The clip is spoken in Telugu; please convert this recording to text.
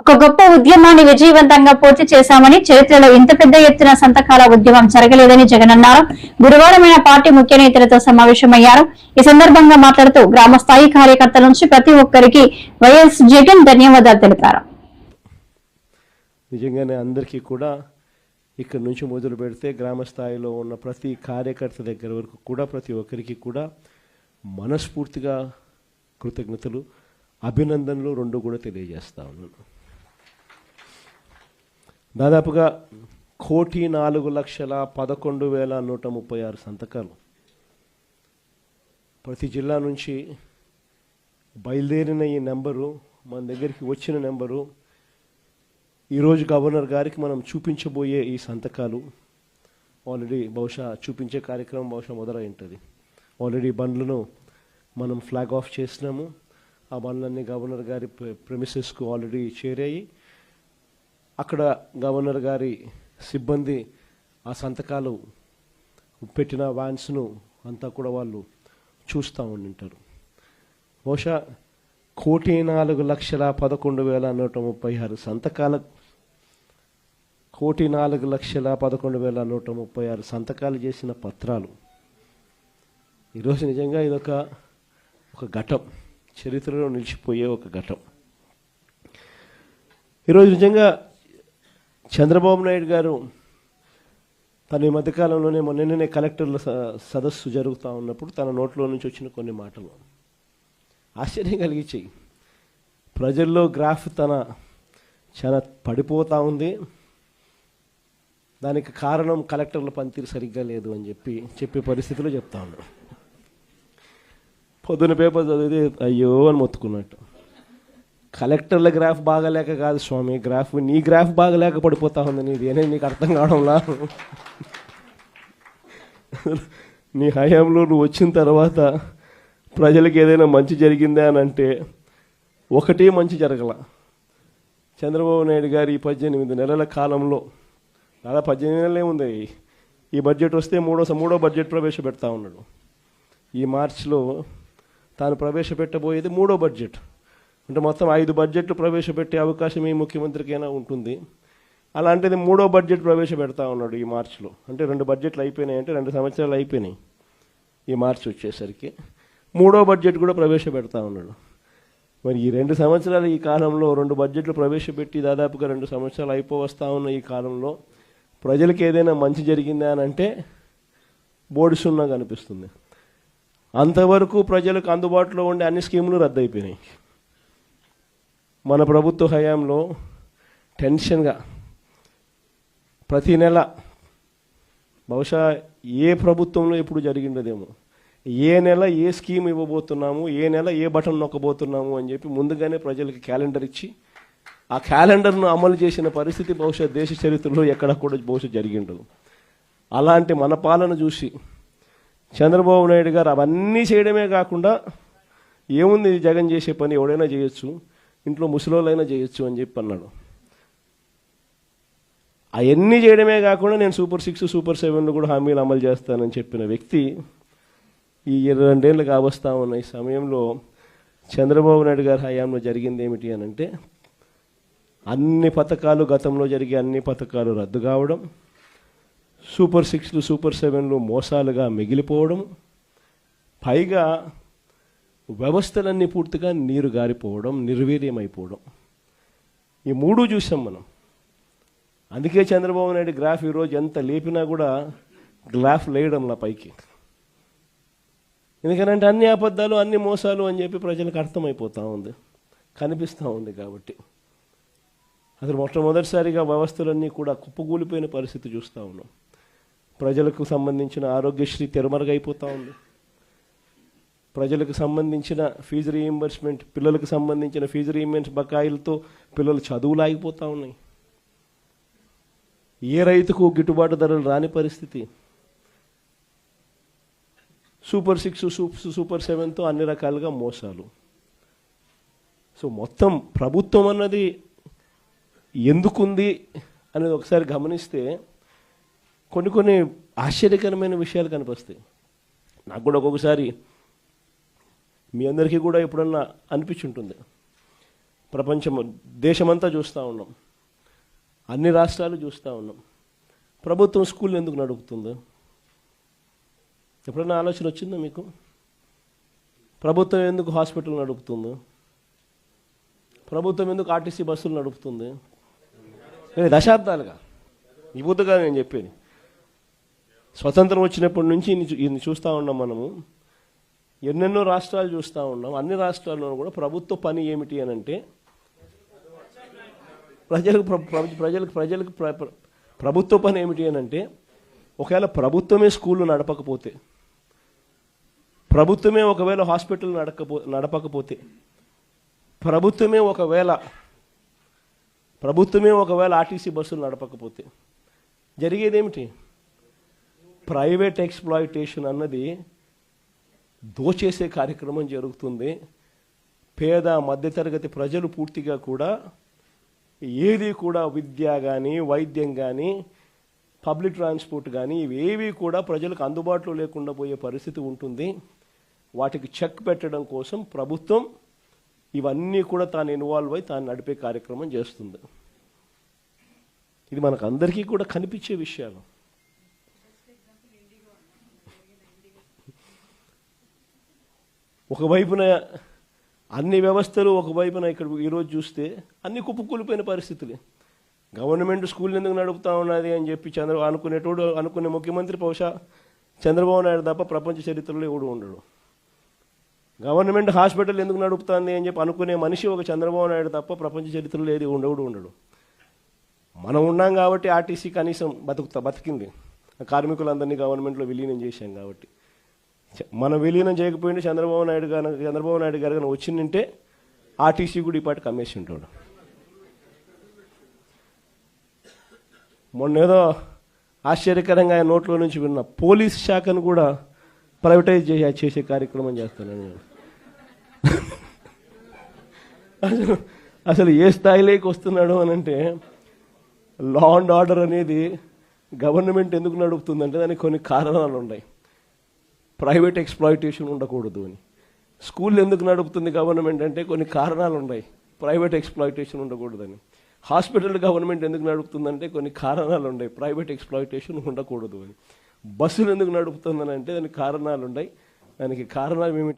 ఒక గొప్ప ఉద్యమాన్ని విజయవంతంగా పూర్తి చేశామని చరిత్రలో ఇంత పెద్ద ఎత్తున సంతకాల ఉద్యమం జరగలేదని జగన్ అన్నారు. గురువారమైన పార్టీ ముఖ్య నేతలతో సమావేశమయ్యారు. ఈ సందర్భంగా మాట్లాడుతూ గ్రామ స్థాయి కార్యకర్తల నుంచి ప్రతి ఒక్కరికి వైఎస్ జగన్ ధన్యవాదాలు తెలిపారు. నిజంగానే అందరికీ కూడా ఇక్కడ నుంచి మొదలు పెడితే గ్రామ స్థాయిలో ఉన్న ప్రతి కార్యకర్త దగ్గర వరకు కూడా ప్రతి ఒక్కరికి కూడా మనస్ఫూర్తిగా కృతజ్ఞతలు అభినందనలు రెండు కూడా తెలియజేస్తా ఉన్నాను. దాదాపుగా కోటి నాలుగు లక్షల పదకొండు వేల నూట ముప్పై ఆరు సంతకాలు. ప్రతి జిల్లా నుంచి బయలుదేరిన ఈ నెంబరు మన దగ్గరికి వచ్చిన నెంబరు ఈరోజు గవర్నర్ గారికి మనం చూపించబోయే ఈ సంతకాలు ఆల్రెడీ బహుశా చూపించే కార్యక్రమం బహుశా మొదలై ఉంటుంది. ఆల్రెడీ బండ్లను మనం ఫ్లాగ్ ఆఫ్ చేసినాము. ఆ బండ్లన్నీ గవర్నర్ గారి ప్రెమిసెస్కు ఆల్రెడీ చేరాయి. అక్కడ గవర్నర్ గారి సిబ్బంది ఆ సంతకాలు పెట్టిన వ్యాన్స్ను అంతా కూడా వాళ్ళు చూస్తూ ఉండింటారు. బహుశా కోటి నాలుగు లక్షల పదకొండు వేల నూట ముప్పై ఆరు సంతకాల కోటి నాలుగు లక్షల పదకొండు వేల నూట ముప్పై ఆరు సంతకాలు చేసిన పత్రాలు. ఈరోజు నిజంగా ఇదొక ఒక ఘటం. చరిత్రలో నిలిచిపోయే ఒక ఘటం. ఈరోజు నిజంగా చంద్రబాబు నాయుడు గారు తన ఈ మధ్యకాలంలోనే మొన్ననే కలెక్టర్ల స- సదస్సు జరుగుతూ ఉన్నప్పుడు తన నోట్లో నుంచి వచ్చిన కొన్ని మాటలు. ఆశ్చర్యం కలిగించాయి. ప్రజల్లో గ్రాఫ్ తన చాలా పడిపోతూ ఉంది. దానికి కారణం కలెక్టర్ల పనితీరు సరిగ్గా లేదు అని చెప్పి చెప్పే పరిస్థితిలో చెప్తా ఉన్నాడు పొద్దున పేపర్ చదివితే అయ్యో అని మొత్తుకున్నట్టు. కలెక్టర్ల గ్రాఫ్ బాగలేక కాదు స్వామి. గ్రాఫ్ నీ గ్రాఫ్ బాగలేక పడిపోతా ఉంది నీది. ఏనే నీకు అర్థం కావడంలా? నీ హయాంలో నువ్వు వచ్చిన తర్వాత ప్రజలకు ఏదైనా మంచి జరిగిందా అని అంటే ఒకటే మంచి జరగల. చంద్రబాబు నాయుడు గారు ఈ పద్దెనిమిది నెలల కాలంలో దాదాపు పద్దెనిమిది నెలలే ఉంది. ఈ బడ్జెట్ వస్తే మూడో మూడో బడ్జెట్ ప్రవేశపెడతా ఉన్నాడు. ఈ మార్చిలో తాను ప్రవేశపెట్టబోయేది మూడో బడ్జెట్. అంటే మొత్తం ఐదు బడ్జెట్లు ప్రవేశపెట్టే అవకాశం ఈ ముఖ్యమంత్రికైనా ఉంటుంది. అలాంటిది మూడో బడ్జెట్ ప్రవేశపెడతా ఉన్నాడు ఈ మార్చిలో. అంటే రెండు బడ్జెట్లు అయిపోయినాయి అంటే రెండు సంవత్సరాలు అయిపోయినాయి ఈ మార్చి వచ్చేసరికి. మూడో బడ్జెట్ కూడా ప్రవేశపెడతా ఉన్నాడు. మరి ఈ రెండు సంవత్సరాలు ఈ కాలంలో రెండు బడ్జెట్లు ప్రవేశపెట్టి దాదాపుగా రెండు సంవత్సరాలు అయిపోవస్తా ఉన్న ఈ కాలంలో ప్రజలకు ఏదైనా మంచి జరిగిందా అని అంటే బోర్డు సున్నా కనిపిస్తుంది అంతవరకు ప్రజలకు అందుబాటులో ఉండే అన్ని స్కీములు రద్దయిపోయినాయి. మన ప్రభుత్వ హయాంలో టెన్షన్గా ప్రతి నెల బహుశా ఏ ప్రభుత్వంలో ఎప్పుడు జరిగిండదేమో. ఏ నెల ఏ స్కీమ్ ఇవ్వబోతున్నాము ఏ నెల ఏ బటన్ నొక్కబోతున్నాము అని చెప్పి ముందుగానే ప్రజలకు క్యాలెండర్ ఇచ్చి ఆ క్యాలెండర్ను అమలు చేసిన పరిస్థితి బహుశా దేశ చరిత్రలో ఎక్కడ కూడా బహుశా జరిగిండదు. అలాంటి మన పాలన చూసి చంద్రబాబు నాయుడు గారు అవన్నీ చేయడమే కాకుండా ఏముంది జగన్ చేసే పని ఎవడైనా చేయొచ్చు. ఇంట్లో ముసలోళ్ళైనా చేయొచ్చు అని చెప్పి అన్నాడు. అవన్నీ చేయడమే కాకుండా నేను సూపర్ సిక్స్ సూపర్ సెవెన్లు కూడా హామీలు అమలు చేస్తానని చెప్పిన వ్యక్తి ఈ ఇరవై రెండేళ్ళు కావస్తా ఉన్న ఈ సమయంలో చంద్రబాబు నాయుడు గారి హయాంలో జరిగింది ఏమిటి అని అంటే అన్ని పథకాలు గతంలో జరిగే అన్ని పథకాలు రద్దు కావడం సూపర్ సిక్స్లు సూపర్ సెవెన్లు మోసాలుగా మిగిలిపోవడం పైగా వ్యవస్థలన్నీ పూర్తిగా నీరు గారిపోవడం నిర్వీర్యమైపోవడం. ఈ మూడు చూసాం మనం. అందుకే చంద్రబాబు నాయుడు గ్రాఫ్ ఈరోజు ఎంత లేపినా కూడా గ్రాఫ్ లేయడంలా పైకి. ఎందుకంటే అన్ని అబద్ధాలు అన్ని మోసాలు అని చెప్పి ప్రజలకు అర్థమైపోతూ ఉంది. కనిపిస్తూ ఉంది కాబట్టి. అసలు మొట్టమొదటిసారిగా వ్యవస్థలన్నీ కూడా కుప్పకూలిపోయిన పరిస్థితి చూస్తూ ఉన్నాం. ప్రజలకు సంబంధించిన ఆరోగ్యశ్రీ తెరమరుగైపోతూ ఉంది. ప్రజలకు సంబంధించిన ఫీజు రీయింబర్స్మెంట్ పిల్లలకు సంబంధించిన ఫీజు రీయింబర్స్ బకాయిలతో పిల్లలు చదువులు ఆగిపోతూ ఉన్నాయి. ఏ రైతుకు గిట్టుబాటు ధరలు రాని పరిస్థితి? సూపర్ సిక్స్ సూప్స్ సూపర్ సెవెన్తో అన్ని రకాలుగా మోసాలు. సో మొత్తం ప్రభుత్వం అన్నది ఎందుకుంది అనేది ఒకసారి గమనిస్తే కొన్ని కొన్ని ఆశ్చర్యకరమైన విషయాలు కనిపిస్తాయి. నాకు కూడా ఒక్కొక్కసారి మీ అందరికీ కూడా ఎప్పుడన్నా అనిపించుంటుంది. ప్రపంచం దేశమంతా చూస్తూ ఉన్నాం. అన్ని రాష్ట్రాలు చూస్తూ ఉన్నాం. ప్రభుత్వం స్కూల్ ఎందుకు నడుపుతుంది? ఎప్పుడన్నా ఆలోచన వచ్చిందా మీకు? ప్రభుత్వం ఎందుకు హాస్పిటల్ నడుపుతుందో? ప్రభుత్వం ఎందుకు ఆర్టీసీ బస్సులు నడుపుతుంది? ఇది దశాబ్దాలుగా. ఈ నేను చెప్పేది. స్వతంత్రం వచ్చినప్పటి నుంచి ఇన్ని చూస్తూ ఉన్నాం మనము. ఎన్నెన్నో రాష్ట్రాలు చూస్తూ ఉన్నాం. అన్ని రాష్ట్రాల్లోనూ కూడా ప్రభుత్వ పని ఏమిటి అని అంటే ప్రజలకు ప్ర- ప్ర- ప్రజలకు ప్రజలకు ప్ర- ప్రభుత్వ పని ఏమిటి అని అంటే ఒకవేళ ప్రభుత్వమే స్కూళ్ళు నడపకపోతే ప్రభుత్వమే ఒకవేళ హాస్పిటల్ నడకపో నడపకపోతే ప్రభుత్వమే ఒకవేళ ప్రభుత్వమే ఒకవేళ ఆర్టీసీ బస్సులు నడపకపోతే జరిగేదేమిటి? ప్రైవేట్ ఎక్స్ప్లాయిటేషన్ అన్నది దోచేసే కార్యక్రమం జరుగుతుంది. పేద మధ్యతరగతి ప్రజలు పూర్తిగా కూడా ఏది కూడా విద్య కానీ వైద్యం కానీ పబ్లిక్ ట్రాన్స్పోర్ట్ కానీ ఇవేవి కూడా ప్రజలకు అందుబాటులో లేకుండా పోయే పరిస్థితి ఉంటుంది. వాటికి చెక్ పెట్టడం కోసం ప్రభుత్వం ఇవన్నీ కూడా తాను ఇన్వాల్వ్ అయి తాను నడిపే కార్యక్రమం చేస్తుంది. ఇది మనకు అందరికీ కూడా కనిపించే విషయాలు. ఒకవైపున అన్ని వ్యవస్థలు ఒకవైపున ఇక్కడ ఈరోజు చూస్తే అన్ని కుప్పకూలిపోయిన పరిస్థితులే. గవర్నమెంట్ స్కూల్ ఎందుకు నడుపుతా ఉన్నది అని చెప్పి చంద్ర అనుకునేటోడు అనుకునే ముఖ్యమంత్రి బహుశా చంద్రబాబు నాయుడు తప్ప ప్రపంచ చరిత్రలో ఎవడు ఉండడు. గవర్నమెంట్ హాస్పిటల్ ఎందుకు నడుపుతుంది అని చెప్పి అనుకునే మనిషి ఒక చంద్రబాబు నాయుడు తప్ప ప్రపంచ చరిత్రలో ఏది ఉండవుడు ఉండడు. మనం ఉన్నాం కాబట్టి ఆర్టీసీ కనీసం బతుకుతా బతికింది. కార్మికులందరినీ గవర్నమెంట్లో విలీనం చేశాం కాబట్టి. మనం విలీనం చేయకపోయింటే చంద్రబాబు నాయుడు గారు చంద్రబాబు నాయుడు గారు కనుక వచ్చిందంటే ఆర్టీసీ కూడా ఈ పాటు కమ్మేసి ఉంటాడు మొన్న ఏదో ఆశ్చర్యకరంగా ఆయన నోట్లో నుంచి విన్న పోలీస్ శాఖను కూడా ప్రైవేటైజ్ చేసే చేసే కార్యక్రమం చేస్తాను నేను. అసలు అసలు ఏ స్థాయిలోకి వస్తున్నాడు అని అంటే లా అండ్ ఆర్డర్ అనేది గవర్నమెంట్ ఎందుకు నడుపుతుందంటే దానికి కొన్ని కారణాలు ఉన్నాయి ప్రైవేట్ ఎక్స్ప్లాయిటేషన్ ఉండకూడదు అని. స్కూల్ ఎందుకు నడుపుతుంది గవర్నమెంట్ అంటే కొన్ని కారణాలు ఉన్నాయి. ప్రైవేట్ ఎక్స్ప్లాయిటేషన్ ఉండకూడదని. హాస్పిటల్ గవర్నమెంట్ ఎందుకు నడుపుతుందంటే కొన్ని కారణాలు ఉన్నాయి. ప్రైవేట్ ఎక్స్ప్లాయిటేషన్ ఉండకూడదు అని. బస్సులు ఎందుకు నడుపుతుందని అంటే దానికి కారణాలు ఉన్నాయి. దానికి కారణాలు ఏమిటి?